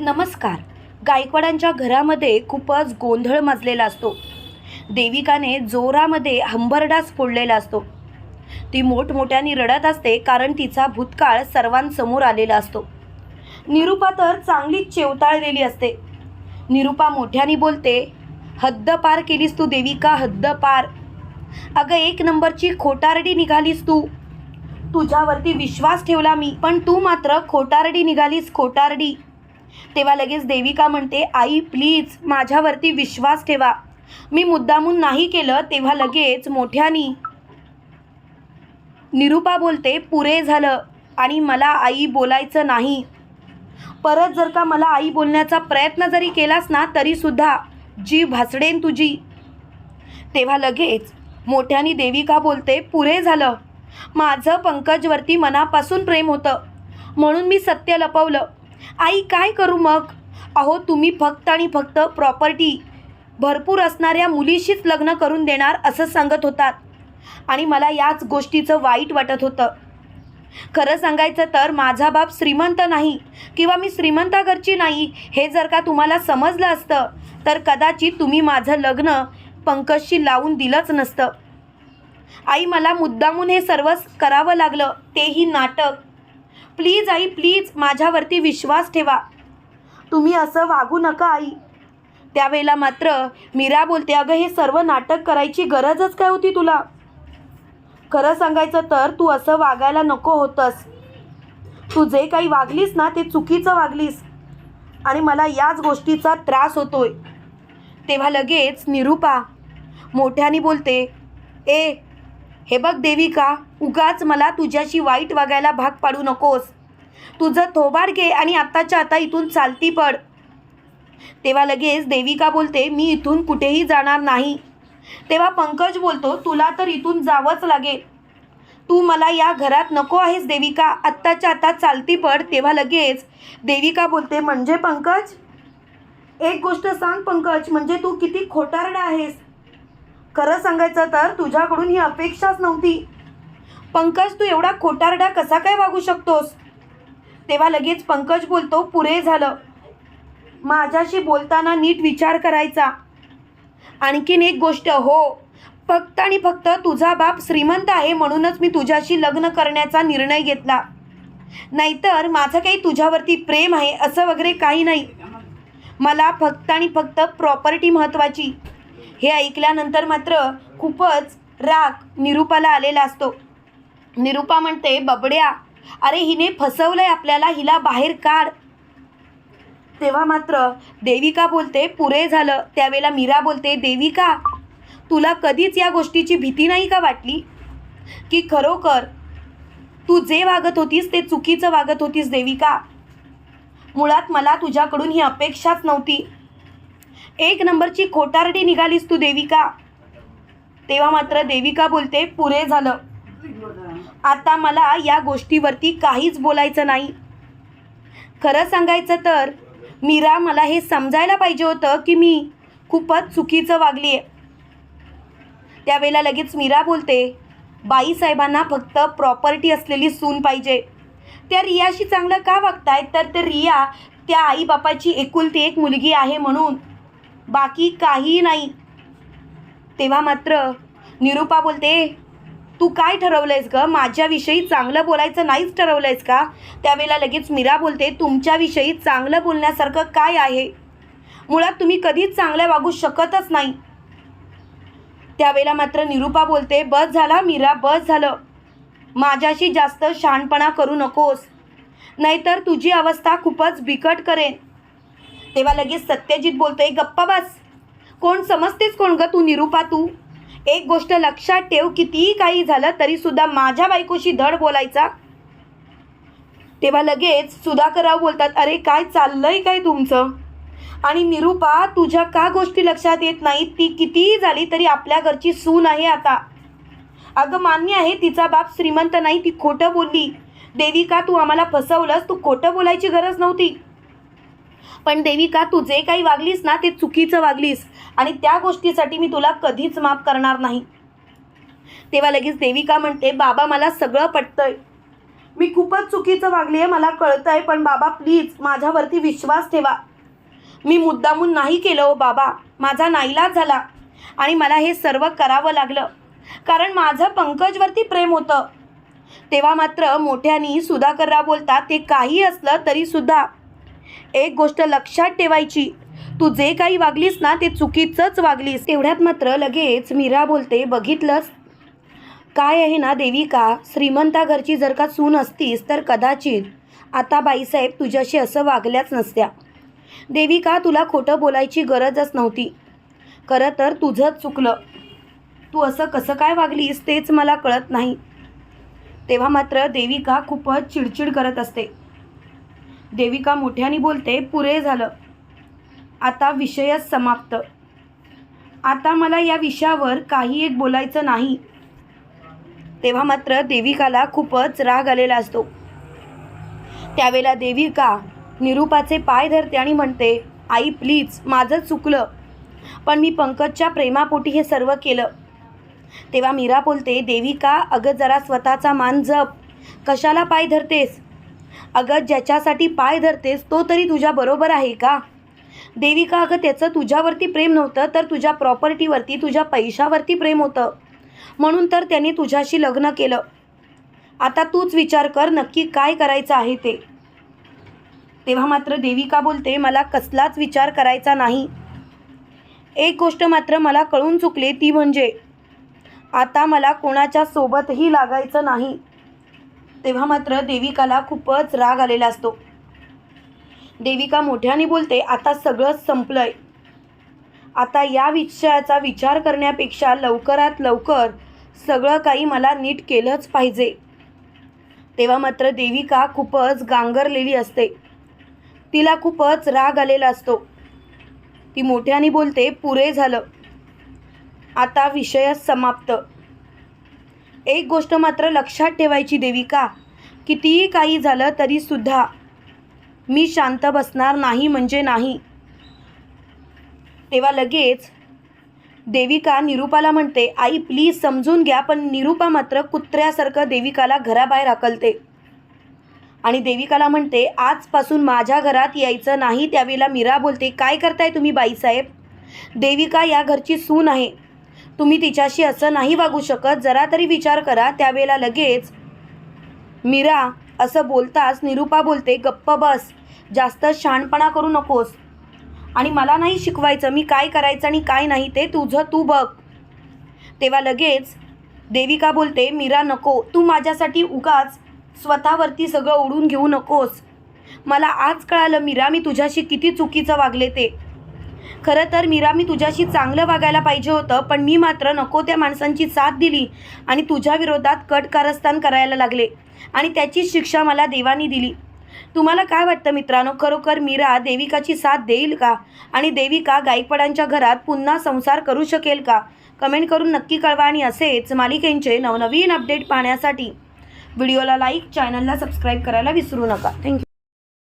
नमस्कार. गायकवाडांच्या घरामध्ये खूपच गोंधळ माजलेला असतो. देविकाने जोरामध्ये हंबरडास फोडलेला असतो. ती मोठमोठ्याने रडत असते कारण तिचा भूतकाळ सर्वांसमोर आलेला असतो. निरुपा तर चांगलीच चेवताळलेली असते. निरुपा मोठ्याने बोलते हद्द पार केलीस तू देविका हद्द पार. अगं एक नंबरची खोटारडी निघालीस तू. तुझ्यावरती विश्वास ठेवला मी पण तू मात्र खोटारडी निघालीस खोटारडी. तेव्हा लगेच देविका म्हणते आई प्लीज माझ्यावरती विश्वास ठेवा. मी मुद्दामून नाही केलं तेव्हा लगेच मोठ्यानी निरुपा बोलते पुरे झालं आणि मला आई बोलायचं नाही. परत जर का मला आई बोलण्याचा प्रयत्न जरी केलास ना तरीसुद्धा जी भासडेन तुझी. तेव्हा लगेच मोठ्यानी देविका बोलते पुरे झालं. माझं पंकजवरती मनापासून प्रेम होतं. म्हणून मी सत्य लपवलं. आई काय करू मग? अहो तुम्ही फक्त आणि फक्त प्रॉपर्टी भरपूर असणाऱ्या मुलीशीच लग्न करून देणार असं सांगत होतात. आणि मला याच गोष्टीचं वाईट वाटत होतं. खरं सांगायचं तर माझा बाप श्रीमंत नाही किंवा मी श्रीमंता घरची नाही हे जर का तुम्हाला समजलं असतं तर कदाचित तुम्ही माझं लग्न पंकजशी लावून दिलंच नसतं. आई मला मुद्दामून हे सर्व करावं लागलं तेही नाटक. प्लीज आई प्लीज माझ्यावरती विश्वास ठेवा. तुम्ही असं वागू नका आई. त्यावेळेला मात्र मीरा बोलते अगं हे सर्व नाटक करायची गरजच काय होती तुला? खरं सांगायचं तर तू असं वागायला नको होतंस. तू जे काही वागलीस ना ते चुकीचं वागलीस. आणि मला याच गोष्टीचा त्रास होतोय. तेव्हा लगेच निरुपा मोठ्याने बोलते ए हे बघ देविका उगाच मला तुझ्याशी वाईट वागायला भाग पाडू नकोस. तुझं थोबाड घे आणि आत्ताच्या आता इथून चालती पड. तेव्हा लगेच देविका बोलते मी इथून कुठेही जाणार नाही. तेव्हा पंकज बोलतो तुला तर इथून जावंच लागेल. तू मला या घरात नको आहेस देविका. आत्ताच्या आता चालती पड. तेव्हा लगेच देविका बोलते म्हणजे पंकज? एक गोष्ट सांग पंकज म्हणजे तू किती खोटारडा आहेस. खरं सांगायचं तर तुझ्याकडून ही अपेक्षाच नव्हती. पंकज तू एवढा खोटारडा कसा काय वागू शकतोस? तेव्हा लगेच पंकज बोलतो पुरे झालं. माझ्याशी बोलताना नीट विचार करायचा. आणखीन एक गोष्ट हो. फक्त आणि फक्त तुझा बाप श्रीमंत आहे म्हणूनच मी तुझ्याशी लग्न करण्याचा निर्णय घेतला. नाहीतर माझं काही तुझ्यावरती प्रेम आहे असं वगैरे काही नाही. मला फक्त आणि फक्त प्रॉपर्टी महत्त्वाची. हे ऐकल्यानंतर मात्र खूपच राग निरूपाला आलेला असतो. निरुपा म्हणते बबड्या अरे हिने फसवलंय आपल्याला हिला बाहेर काढ. तेव्हा मात्र देविका बोलते पुरे झालं. त्यावेळेला मीरा बोलते देविका तुला कधीच या गोष्टीची भीती नाही का वाटली? की खरोखर तू जे वागत होतीस ते चुकीचं वागत होतीस देविका? मुळात मला तुझ्याकडून ही अपेक्षाच नव्हती. एक नंबरची खोटारडी निघालीस तू देविका. तेव्हा मात्र देविका बोलते पुरे झालं. आता मला या गोष्टीवरती काहीच बोलायचं नाही. खरं सांगायचं तर मीरा मला हे समजायला पाहिजे होतं की मी खूपच चुकीचं वागली आहे त्यावेळेला लगेच मीरा बोलते बाईसाहेबांना फक्त प्रॉपर्टी असलेली सून पाहिजे. त्या रियाशी चांगलं का वागतायत? तर ते रिया त्या आईबापाची एकुलती एक मुलगी आहे म्हणून. बाकी काही नाही. तेव्हा मात्र निरुपा बोलते तू काय ठरवलंयस ग? माझ्याविषयी चांगलं बोलायचं नाहीच ठरवलंयस का? त्यावेळेला लगेच मीरा बोलते तुमच्याविषयी चांगलं बोलण्यासारखं काय आहे? मुळात तुम्ही कधीच चांगलं वागू शकतच नाही. त्यावेळेला मात्र निरुपा बोलते बस झाला मीरा बस झालं. माझ्याशी जास्त शहाणपणा करू नकोस. नाहीतर तुझी अवस्था खूपच बिकट करेन. तेव्हा लगेच सत्यजित बोलतोय गप्पा बस. कोण समजतेस कोण ग तू निरुपा तू? एक गोष्ट लक्षात ठेव कितीही काही झालं तरीसुद्धा माझ्या बायकोशी धड बोलायचा. तेव्हा लगेच सुधाकरराव बोलतात अरे काय चाललंय काय तुमचं? आणि निरुपा तुझ्या का गोष्टी लक्षात येत नाहीत? ती कितीही झाली तरी आपल्या घरची सून आहे आता. अगं मान्य आहे तिचा बाप श्रीमंत नाही ती खोटं बोलली. देविका तू आम्हाला फसवलंस तू खोटं बोलायची गरज नव्हती. पण देविका तू जे काही वागलीस ना ते चुकीचं वागलीस. आणि त्या गोष्टीसाठी मी तुला कधीच माफ करणार नाही. तेव्हा लगेच देविका म्हणते बाबा मला सगळं पटतंय. मी खूपच चुकीचं वागली आहे मला कळतं आहे पण बाबा प्लीज माझ्यावरती विश्वास ठेवा. मी मुद्दामून नाही केलं हो बाबा. माझा नाईलाज झाला. आणि मला हे सर्व करावं लागलं. कारण माझं पंकजवरती प्रेम होतं. तेव्हा मात्र मोठ्यानी सुधाकरराव बोलतात ते काही असलं तरीसुद्धा एक गोष्ट लक्षात ठेवायची. तू जे काही वागलीस ना ते चुकीचंच वागलीस. तेवढ्यात मात्र लगेच मीरा बोलते बघितलंस? काय आहे ना देविका? श्रीमंता घरची जर का सून असतीस तर कदाचित आता बाईसाहेब तुझ्याशी असं वागल्याच नसत्या. देविका तुला खोटं बोलायची गरजच नव्हती. खरं तर तुझंच चुकलं. तू असं कसं काय वागलीस तेच मला कळत नाही. तेव्हा मात्र देविका खूपच चिडचिड करत असते. देविका मोठ्याने बोलते पुरे झालं. आता विषयच समाप्त. आता मला या विषयावर काही एक बोलायचं नाही. तेव्हा मात्र देविकाला खूपच राग आलेला असतो. त्यावेळेला देविका निरूपाचे पाय धरते आणि म्हणते आई प्लीज माझं चुकलं. पण मी पंकजच्या प्रेमापोटी हे सर्व केलं. तेव्हा मीरा बोलते देविका अगं जरा स्वतःचा मान जप. कशाला पाय धरतेस? अगं ज्याच्यासाठी पाय धरतेस तो तरी तुझ्या बरोबर आहे का? देविका अगं त्याचं तुझ्यावरती प्रेम नव्हतं तर तुझ्या प्रॉपर्टीवरती तुझ्या पैशावरती प्रेम होतं. म्हणून तर त्याने तुझ्याशी लग्न केलं. आता तूच विचार कर नक्की काय करायचं आहे ते. तेव्हा मात्र देविका बोलते मला कसलाच विचार करायचा नाही. एक गोष्ट मात्र मला कळून चुकली ती म्हणजे आता मला कोणाच्या सोबतही लागायचं नाही. तेव्हा मात्र देविकाला खूपच राग आलेला असतो. देविका मोठ्याने बोलते आता सगळंच संपलंय. आता या विषयाचा विचार करण्यापेक्षा लवकरात लवकर सगळं काही मला नीट केलंच पाहिजे. तेव्हा मात्र देविका खूपच गांगरलेली असते. तिला खूपच राग आलेला असतो. ती मोठ्याने बोलते पुरे झालं. आता विषयच समाप्त. एक गोष्ट मात्र लक्षात ठेवायची देविका कितीही काही झालं तरीसुद्धा मी शांत बसणार नाही म्हणजे नाही. तेव्हा लगेच देविका निरूपाला म्हणते आई प्लीज समजून घ्या पण निरूपा मात्र कुत्र्यासारखं देविकाला घराबाहेर हकलते. आणि देविकाला म्हणते आजपासून माझ्या घरात यायचं नाही त्यावेळेला मीरा बोलते काय करताय तुम्ही बाईसाहेब? देविका या घरची सून आहे. तुम्ही तिच्याशी असं नाही वागू शकत. जरा तरी विचार करा. त्यावेळेला लगेच मीरा असं बोलताच निरूपा बोलते गप्प बस. जास्त शहाणपणा करू नकोस. आणि मला नाही शिकवायचं. मी काय करायचं आणि काय नाही ते तुझं तू बघ. तेव्हा लगेच देविका बोलते मीरा नको. तू माझ्यासाठी उगाच स्वतःवरती सगळं ओढून घेऊ नकोस. मला आज कळालं मीरा मी तुझ्याशी किती चुकीचं वागले ते. खरं तर मीरा मी तुझ्याशी चांगलं वागायला पाहिजे होतं पण मी मात्र नको त्या माणसांची साथ दिली आणि तुझ्या विरोधात कट कारस्थान करायला लागले आणि त्याची शिक्षा मला देवानी दिली. तुम्हाला काय वाटतं मित्रांनो? खरोखर मीरा देविकाची साथ देईल का? आणि देविका गायकवाडांच्या घरात पुन्हा संसार करू शकेल का? कमेंट करून नक्की कळवा आणि असेच मालिकेंचे नवनवीन अपडेट पाहण्यासाठी. व्हिडिओला लाईक चॅनलला सबस्क्राईब करायला विसरू नका. थँक्यू.